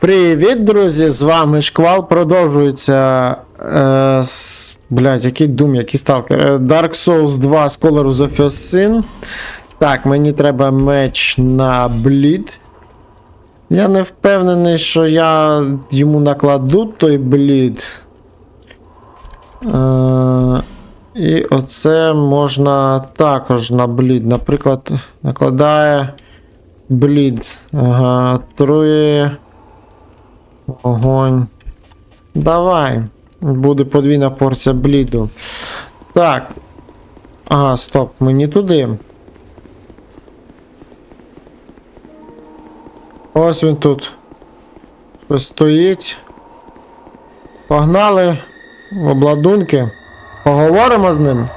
Привіт, друзі! З вами Шквал. Продовжується. Е, с, блядь, який дум, який сталкер. Dark Souls 2 Scholar of the First Sin. Так, мені треба меч на блід. Я не впевнений, що я йому накладу той блід. Е, і оце можна також на блід. Наприклад, накладає блід. Ага, отрує. Огонь. Давай. Буде подвійна порція бліду. Так. Ага, стоп, мені туди. Ось він тут. Щось стоїть. Погнали в обладунки. Поговоримо з ним.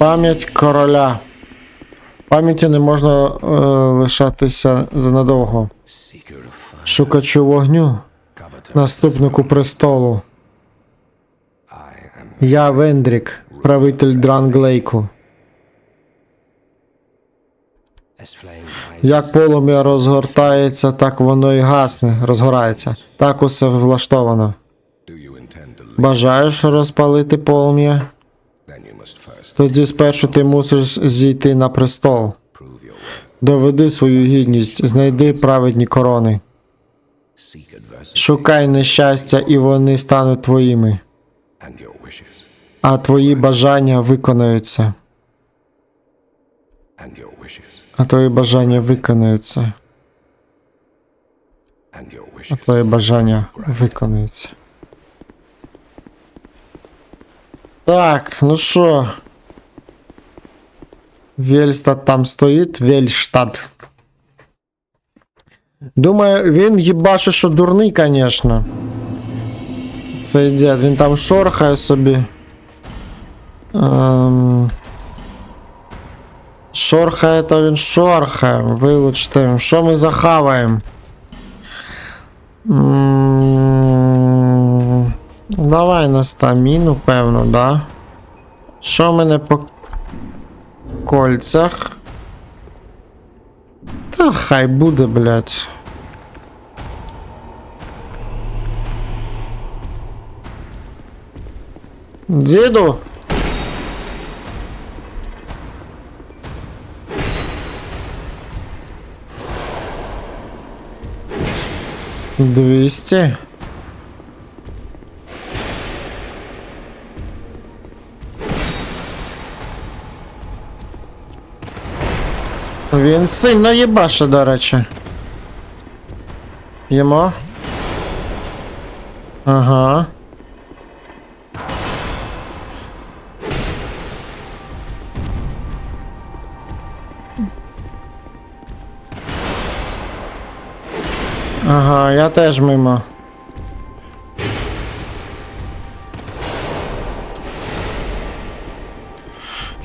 Пам'ять короля. Пам'яті не можна е, лишатися занадовго. Шукачу вогню, наступнику престолу. Я Вендрік, правитель Дранглейку. Як полум'я розгортається, так воно і гасне, розгорається. Так усе влаштовано. Бажаєш розпалити полум'я? Тоді спершу ти мусиш зійти на престол. Доведи свою гідність, знайди праведні корони. Шукай нещастя, і вони стануть твоїми, а твої бажання виконаються. А твої бажання виконаються. А твої бажання виконаються. Так, ну що. Вельстад там стоїть, Вельштадт. Думаю, він їбаше, що дурний, конечно. Цей дід, він там шорхає собі. Ем... Шорхає, то він шорхає. Вилучте. Що ми захаваємо? М, Давай на стаміну, певно, да? Що в мене по кольцях? Та хай буде, блядь. Діду? Двісті. Він сильно їбаше, до речі. Їмо. Ага. Ага, я теж мимо.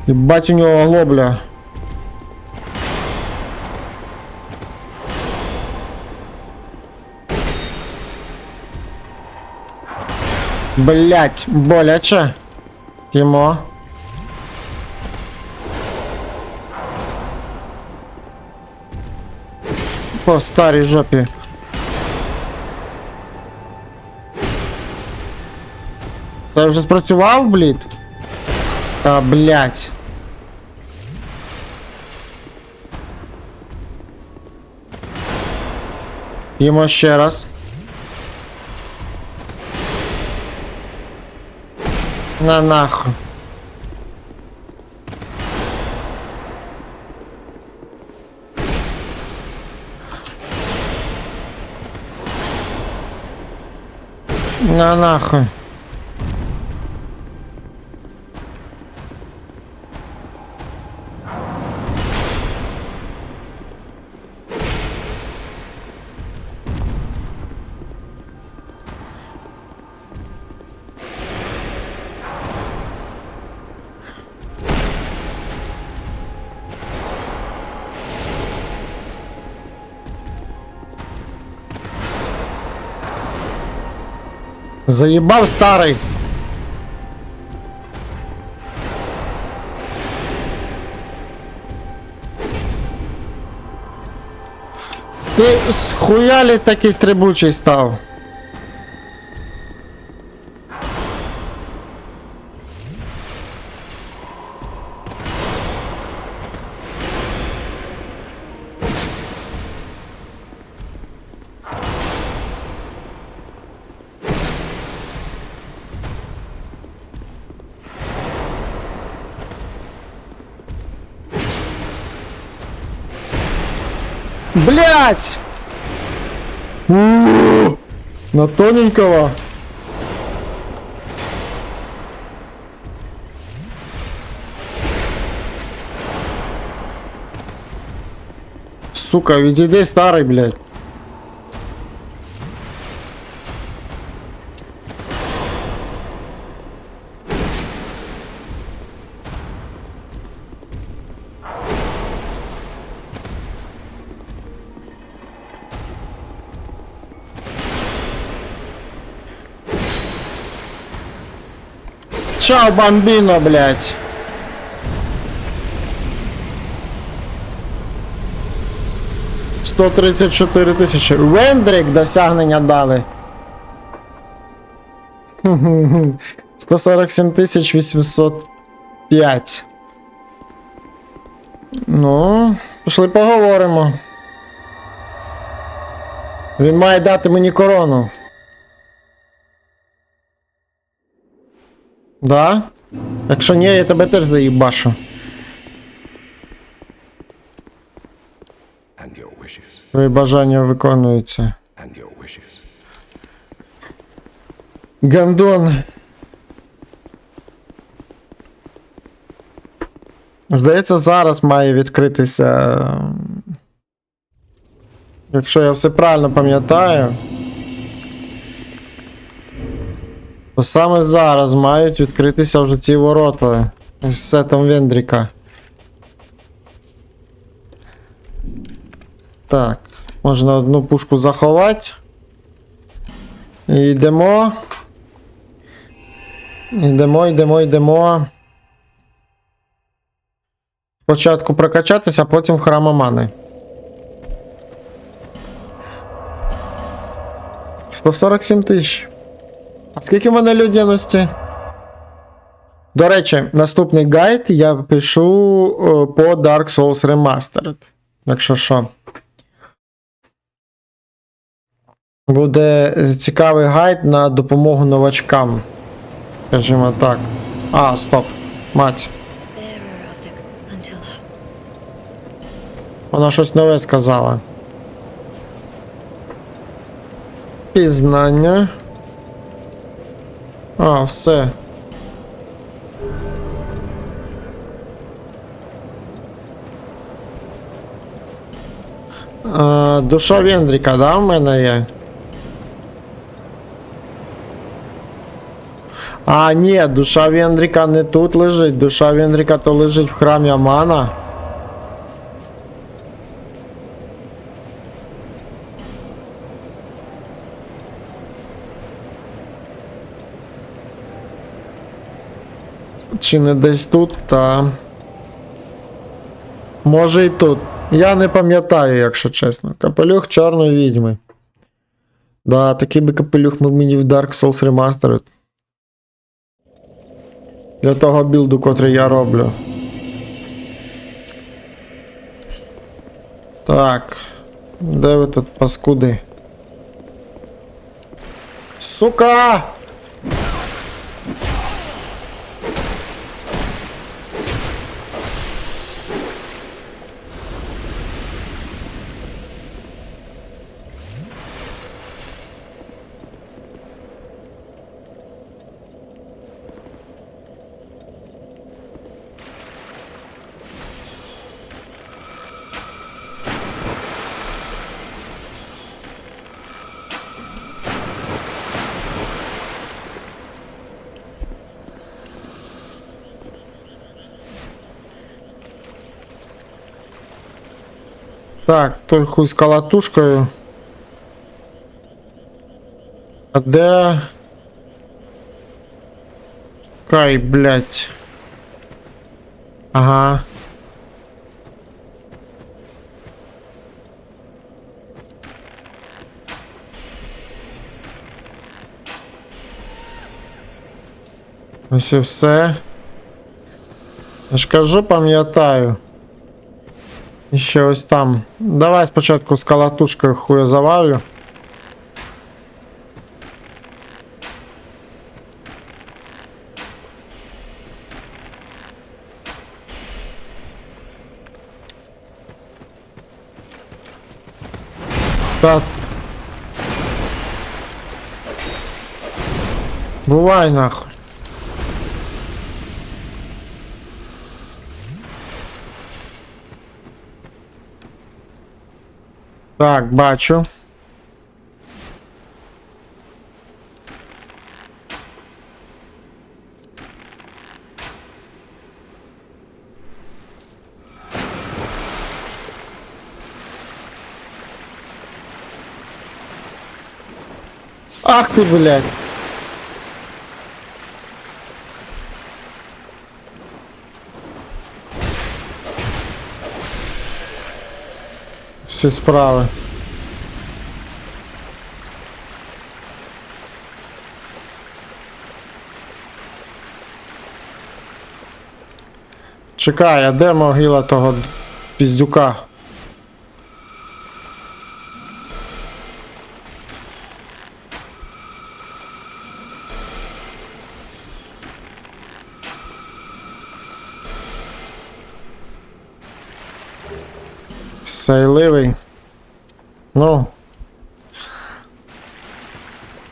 Єбать у нього оглобля. Блять, боляче. Їмо. По старій жопі. Це вже спрацював, блід? Та, блять. Їмо ще раз. На нахуй. На нахуй. Заїбав старый. Ты схуяли такий стрибучий стал? Блять! У-у-у! На тоненького. Сука, відійди старий, блядь. Чао, бомбіно, блядь. Сто тридцять чотири тисячі. Вендрик досягнення дали. 147 тисяч 805. Ну, пішли поговоримо. Він має дати мені корону. Да? Якщо ні, я тебе теж заїбашу. Твої бажання виконуються. Гандон. Здається, зараз має відкритися. Якщо я все правильно пам'ятаю. То саме зараз мають відкритися вже ці ворота з сетом Вендріка. Так, можна одну пушку заховати. І йдемо. Йдемо, йдемо, йдемо. Спочатку прокачатися, а потім в храм Амани. 147 тисяч. А скільки в мене людяності? До речі, наступний гайд я пишу е, по Dark Souls Remastered. Якщо що. Буде цікавий гайд на допомогу новачкам. Скажімо так. А, стоп. Мать. Вона щось нове сказала. Пізнання. А, все. А, душа Вендріка, да, в мене є? А, ні, душа Вендріка не тут лежить. Душа Вендріка то лежить в храмі Амана. Чи не десь тут, та. Може і тут. Я не пам'ятаю, якщо чесно. Капелюх чорної відьми. Да, такий би капелюх ми мені в Dark Souls Remastered. Для того білду, котрий я роблю. Так. Де ви тут паскуди? Сука! Так, только з калатушкою. А де... Кай, блядь. Ага. Ось і все. Я ж кажу, пам'ятаю. І ще ось там. Давай спочатку з калатушкою хуя завалю. Та... Бувай нахуй. Так, бачу. Ах ты, блядь. Всі справи. Чекай, а де могила того піздюка? Сайливий. Ну.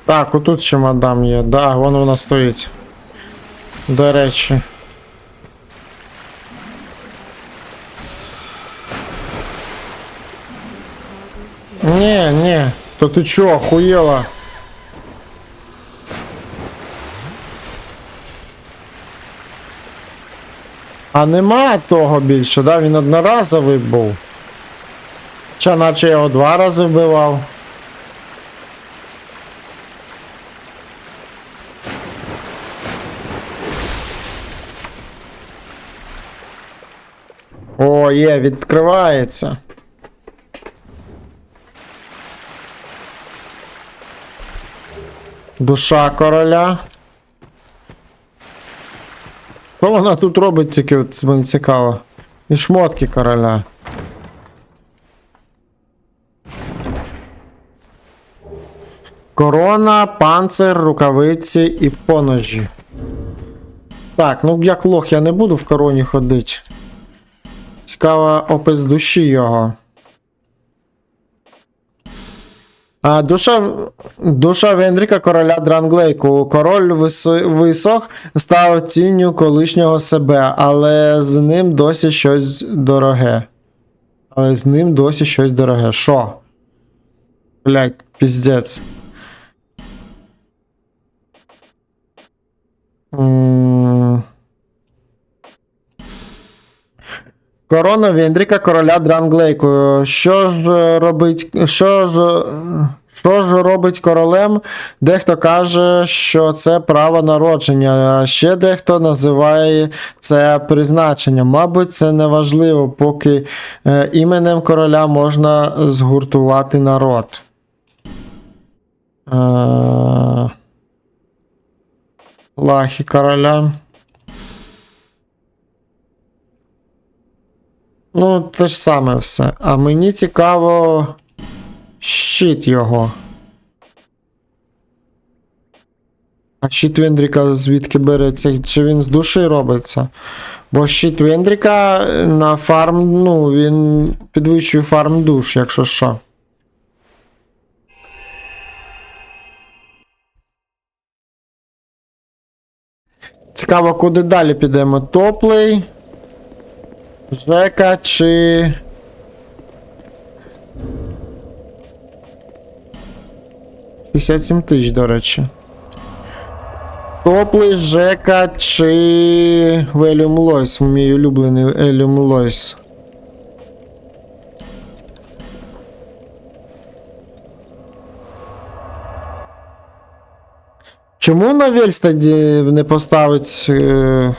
Так, отут ще мадам є. Да, вон вона стоїть. До речі. Не, не, то ти чо, охуєла? А нема того більше, да? Він одноразовий був. Чи наче його два рази вбивав. О, є, відкривається. Душа короля. Що вона тут робить, тільки от мені цікаво. І шмотки короля. Корона, панцир, рукавиці і поножі. Так, ну як лох я не буду в короні ходити. Цікаво опис душі його. А, душа, душа Вендріка короля Дранглейку. Король вис, висох став тінню колишнього себе, але з ним досі щось дороге. Але з ним досі щось дороге. Що? Блять, піздець. Корона Вендріка короля Дранглейку. Що ж е, робить. Що ж. е, Що ж робить королем? Дехто каже, що це право народження, а ще дехто називає це призначенням. Мабуть, це не важливо, поки е, іменем короля можна згуртувати народ. Лахи короля. Ну, те ж саме все. А мені цікаво. Щит його. А щит Вендріка звідки береться? Чи він з душі робиться? Бо щит Вендріка на фарм, ну, він підвищує фарм душ, якщо що. Цікаво, куди далі підемо. Топлей. Жека чи. П'ятдесят сім тисяч, до речі. Топлей, Жека чи. Велюм Лойс, мій улюблений Елюм Лойс. Чому на Вельстаді не поставить. Е...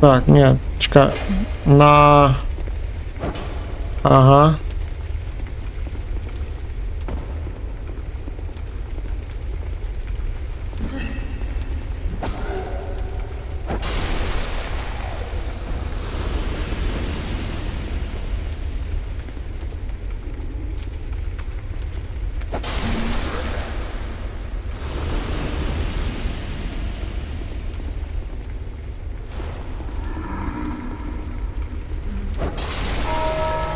Так, ні, чекай. На. Ага.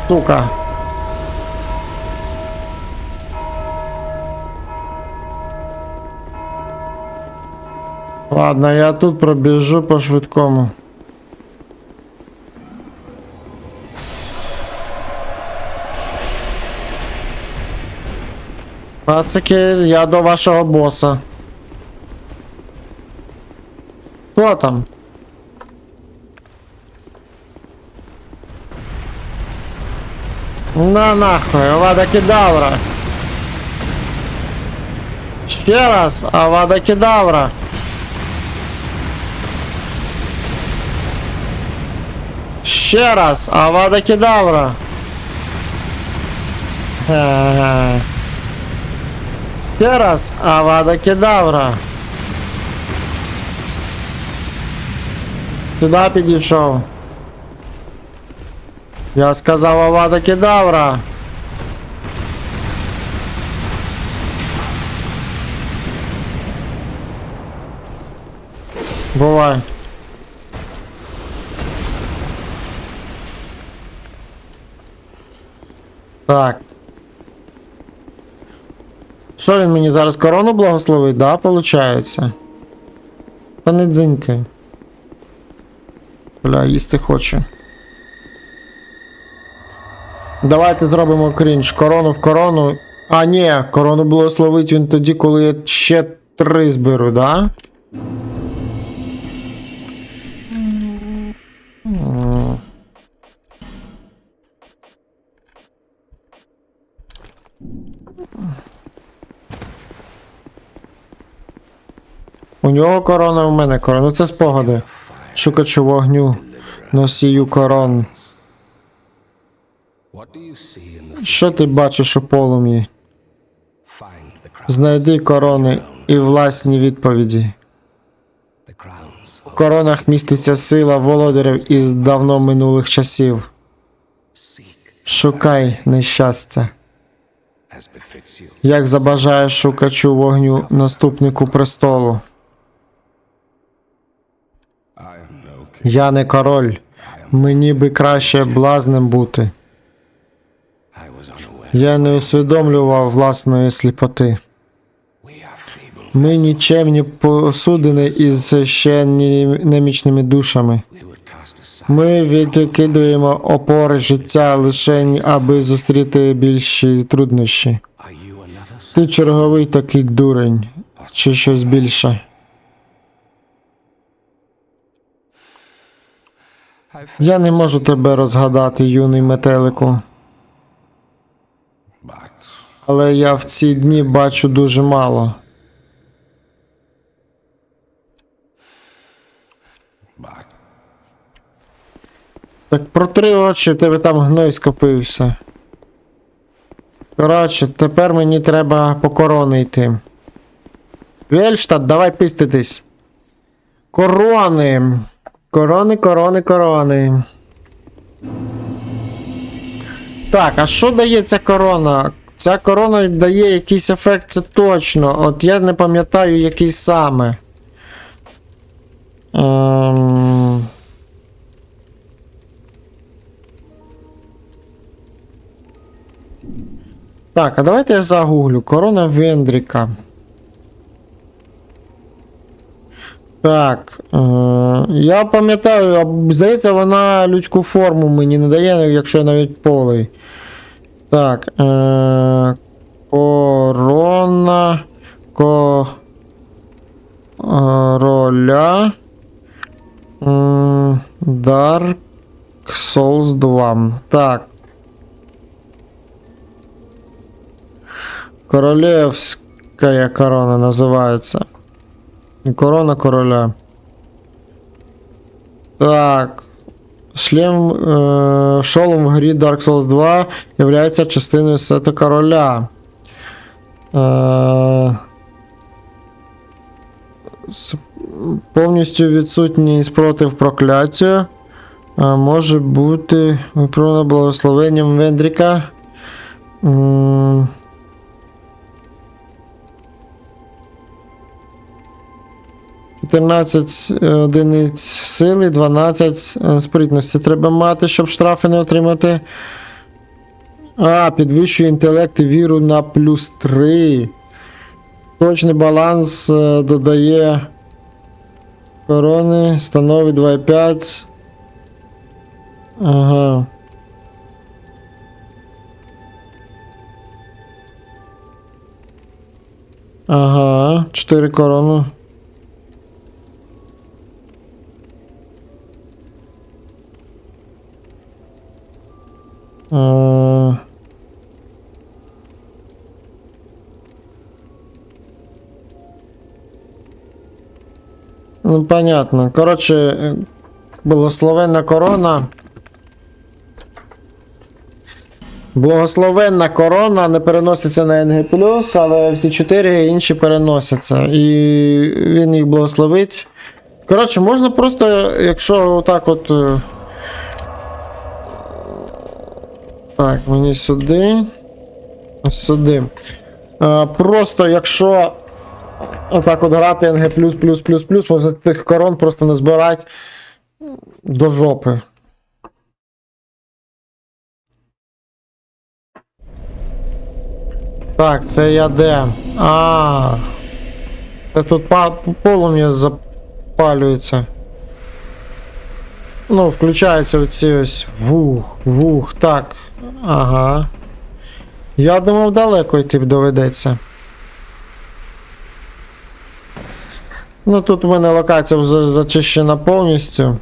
Сука. Ладно, я тут пробіжу по швидкому. Пацики, я до вашого боса. Хто там? На нахуй, Авада Кедавра. Ще раз, Авада Кедавра. Ще раз, Авада Кедавра. Ще раз, Авада Кедавра. Сюди підійшов. Я сказав Авада Кедавра. Бувай. Так. Що він мені зараз корону благословить? Да, получається. Та не дзинькай. Бля, їсти хочу. Давайте зробимо крінж. Корону в корону. А, ні, корону благословить він тоді, коли я ще три зберу, да? У нього корона, у мене корона. Ну це спогади. Шукачу вогню, носію корон. Що ти бачиш у полум'ї? Знайди корони і власні відповіді. У коронах міститься сила володарів із давно минулих часів. Шукай нещастя. Як забажаєш шукачу вогню наступнику престолу. Я не король. Мені би краще блазнем бути. Я не усвідомлював власної сліпоти. Ми нічемні посудини із ще немічними душами. Ми відкидуємо опори життя лише аби зустріти більші труднощі. Ти черговий такий дурень, чи щось більше. Я не можу тебе розгадати, юний метелику, але я в ці дні бачу дуже мало. Так протри очі, тебе там гной скопився. Коротше, тепер мені треба по корони йти. Вельштадт, давай пиститись. Корони. Корони, корони, корони. Так, а що дає ця корона? Ця корона дає якийсь ефект, це точно. От я не пам'ятаю, який саме. Ем... Так, а давайте я загуглю. Корона Вендріка. Так. Е, я пам'ятаю, здається, вона людську форму мені не дає, якщо я навіть полий. Так. Е, корона. Короля. М, Dark Souls 2. Так. Королевская корона называется. Корона короля. Так. Шлем е, Шолом в грі Dark Souls 2 являється частиною сета короля. Е, повністю відсутній спротив прокляття. Е, може бути виправлено благословенням Вендріка. Е, 14 е, одиниць сили, 12 е, спритності. Треба мати, щоб штрафи не отримати. А, підвищує інтелект і віру на плюс 3. Точний баланс е, додає корони, становить 2,5. Ага. Ага, 4 корони. Ну, понятно. Коротше, е, благословенна корона. Благословенна корона не переноситься на НГ, але всі чотири інші переносяться. І він їх благословить. Коротше, можна просто, якщо отак от. е, Так, мені сюди. Сюди. Е, просто якщо отак от грати НГ плюс, плюс, плюс, плюс, можна тих корон просто не збирати до жопи. Так, це я де? А. Це тут полум'я запалюється. Ну, включаються оці ось вух, вух, так. Ага. Я думав, далеко йти доведеться. Ну, тут у мене локація вже зачищена повністю.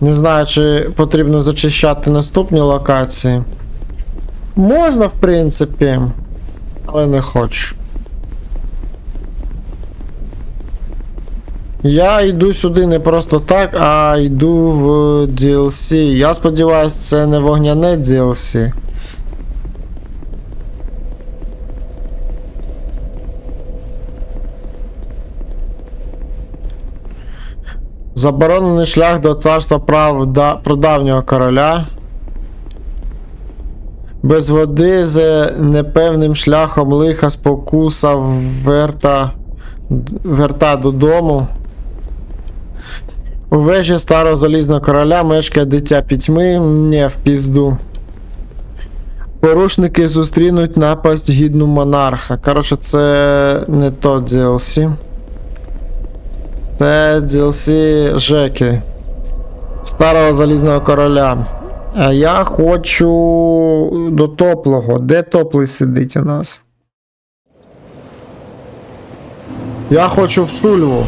Не знаю, чи потрібно зачищати наступні локації. Можна, в принципі, але не хочу. Я йду сюди не просто так, а йду в DLC. Я сподіваюся, це не вогняне DLC. Заборонений шлях до царства правда... прадавнього короля. Без води з непевним шляхом лиха спокуса верта, верта додому. У вежі старого залізного короля мешкає дитя пітьми, не в пізду. Порушники зустрінуть напасть гідну монарха. Коротше, це не то DLC. Це DLC Жеки. Старого залізного короля. А я хочу до топлого. Де топлий сидить у нас? Я хочу в Шульву.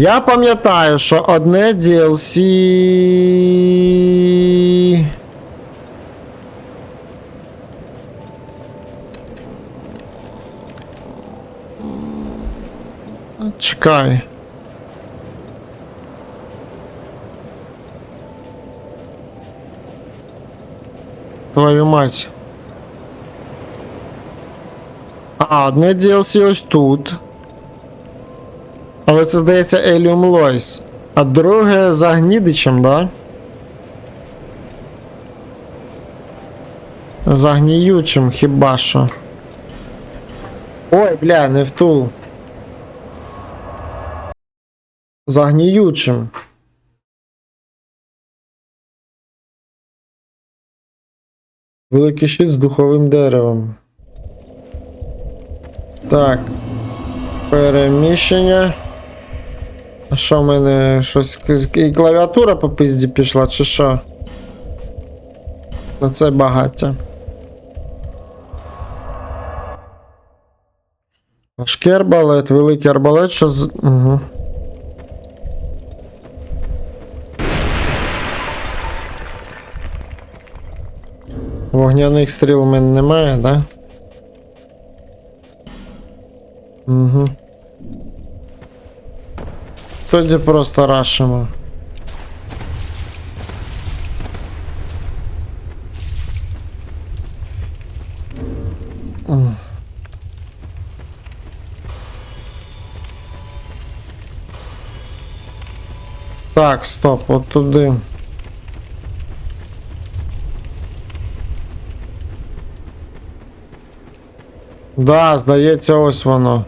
Я пам'ятаю, що одне DLC. Чекай. Твою мать. А, одне DLC ось тут. Але це здається Еліум Лойс. А друге за гнідичем, да? За гніючим хіба що. Ой, бля, не в ту. За гніючим. Великий щит з духовим деревом. Так. Переміщення. А що в мене щось. І клавіатура по пизді пішла, чи що? На це багаття. Важкий арбалет, великий арбалет, що з. Угу. Вогняних стріл у мене немає, да? Угу. Тоді просто рашимо. Так, стоп, от туди. Да, здається, ось воно.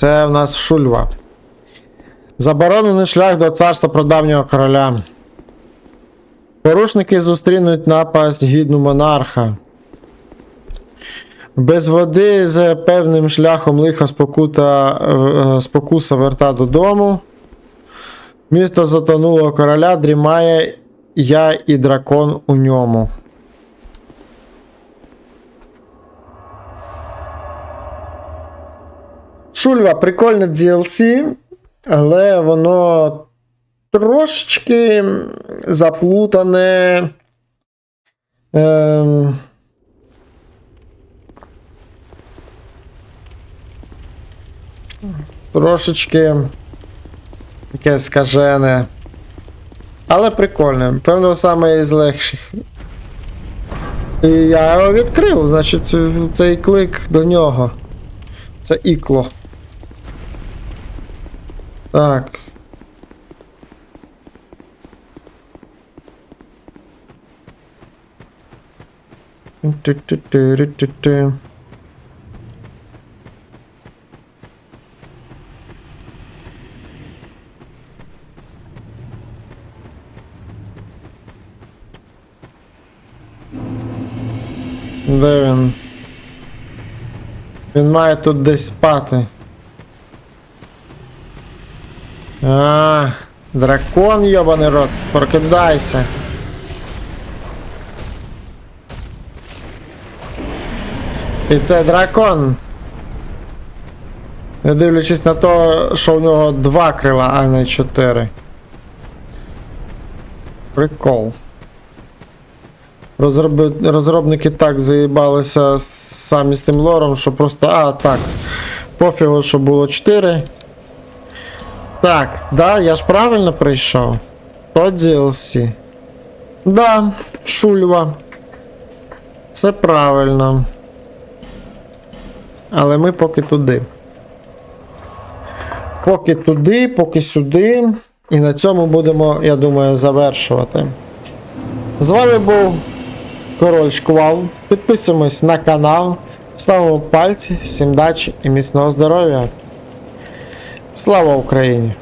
Це в нас Шульва. Заборонений шлях до царства прадавнього короля. Порушники зустрінуть напасть гідну монарха. Без води з певним шляхом лиха спокута, е, спокуса верта додому. Місто затонулого короля дрімає я і дракон у ньому. Шульва прикольне DLC, але воно трошечки заплутане. Ем... Трошечки якесь скажене. Але прикольне. Певно, саме із легших. І я його відкрив, значить, цей клик до нього. Це ікло. Так. Ту-ту-ту-ру-ту-ту. Де він? Він має тут десь спати. А, дракон, йобаний рот, прокидайся. І це дракон. Не дивлячись на те, що у нього два крила, а не чотири. Прикол. Розроби... Розробники так заїбалися самі з тим лором, що просто. А, так. Пофігу, що було 4. Так, да, я ж правильно прийшов. То DLC. Да, шульва. Це правильно. Але ми поки туди. Поки туди, поки сюди. І на цьому будемо, я думаю, завершувати. З вами був Король Шквал. Підписуємось на канал, ставимо пальці, всім дачі і міцного здоров'я. Слава Україні!